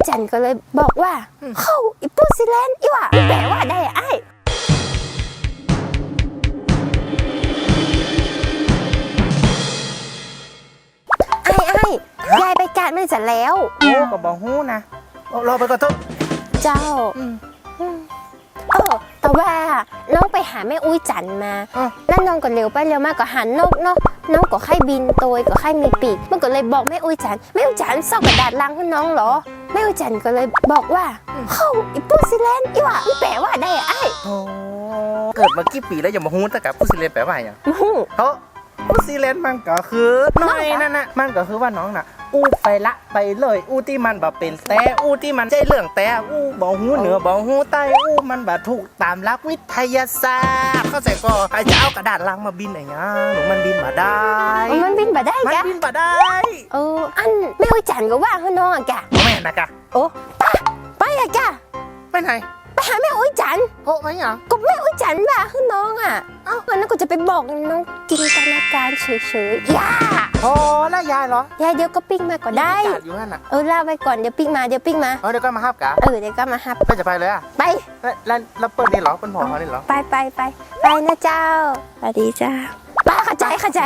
อุ้ยจันก็เลยบอกว่าเข้าอีปูซิแลนด์อีหว่าแปลว่าได้ไอ้ายไอ้ไอ้ายยายไปการไม่เสร็จแล้วโอ้ก็บอกฮู้นะโอ้รอไปก่อนเถอะเจ้าอืมเออแต่ว่าน้องไปหาแม่อุ้ยจันมาอ้าวแล้วน้องก็เร็วไปเร็วมากก็หันนกเนาะ น้องก็ไข่บินโตยก็ไข่มีปีก มันก็เลยบอกแม่อุ้ยจันแม่อุ้ยจันซอกกระดาษลังให้น้องเหรอแม่อุ้ยจันก็เลยบอกว่าเข้าอีปูซิแลนด์อีหว่ามันแปลว่าได้ไอ้ายโอ้เกิดมากี่ปีแล้วอย่ามาฮู้แต่กับผู้สิเลนแปลว่าอย่างมูเพราะผู้สิเลนมันก็คือน้อยนั่นน่ะมันก็คือว่าน้องน่ะ อู้ไปละไปเลย อู้ที่มันแบบเป็นแต่อู้ที่มันใจเรื่องแต่อู้บอกฮู้เหนือบอกฮู้ใต้อู้มันแบบถูกตามหลักวิทยาศาสตร์เข้าใจก็ใครจะเอากระดาษลังมาบินอะไรเงี้ยหนูมันบินมาได้ มันบินมาได้มันกะบินมาได้เอออันแม่อุ้ยจันก็ว่าให้น้องอะกะเอาแม่นะกะโอ้ไปไปอะกะไปไหนไปหาแม่อุ้ยจันโอ้ไม่ยังก็แม่อุ้ยจันว่าให้น้องอะเอ้าวันนั้นก็จะไปบอกน้องจินตนาการเฉยๆย่า พอแล้วยายเหรอยายเดี๋ยวก็ปิ้งมาก็ได้ จัดอยู่นั่นน่ะเออเล่าไปก่อนเดี๋ยวปิ้งมาเดี๋ยวปิ้งมาเออเดี๋ยวก็มาฮับกะเออเดี๋ยวก็มาฮับก็จะไปเลยอะไปแล้วแล้วแล้วเปิดนี่เหรอเป็นหอเขานี่เหรอ ไปไปไปไปนะเจ้าสวัสดีจ้าป้าเข้าใจเข้าใจ